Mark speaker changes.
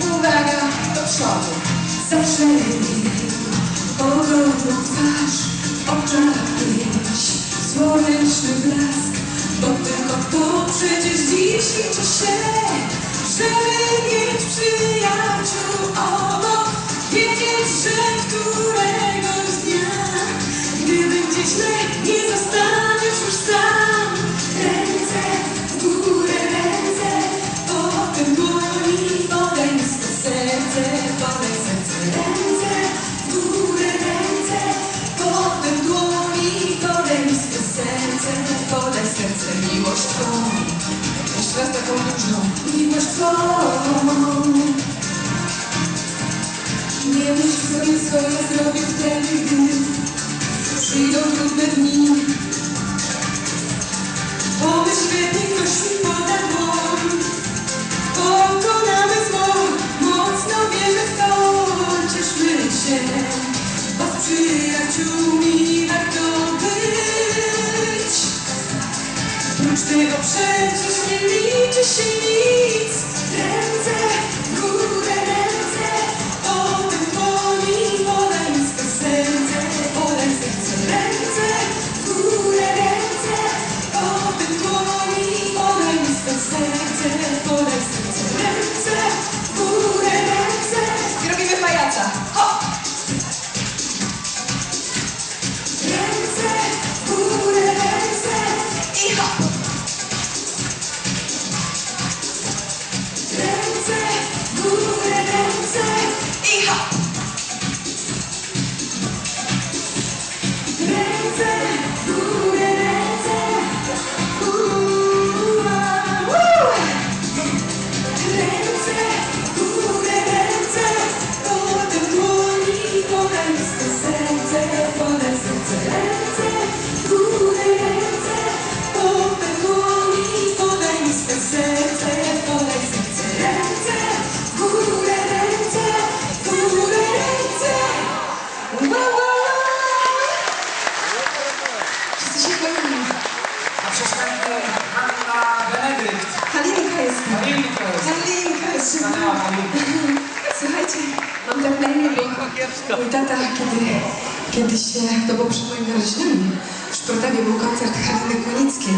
Speaker 1: Uwaga, do przodu. Zawsze jej Pogodną twarz W oczach pieśń Słoneczny blask Bo tylko to przecież dziś liczy się Żeby mieć przyjaciół obok Wiedzieć, że któregoś dnia Gdy będzie źle Nie сердце не востро, Пусть раз таком нужном не востро. Девочка, свое здоровье для любви, Живет тут над ним, przecież nie liczy się nic. Słuchajcie, mam tak na imię, bo mój tata, kiedy, kiedyś, e, to było przed moimi urodzinami, w Szprotawie był koncert Haliny Konickiej.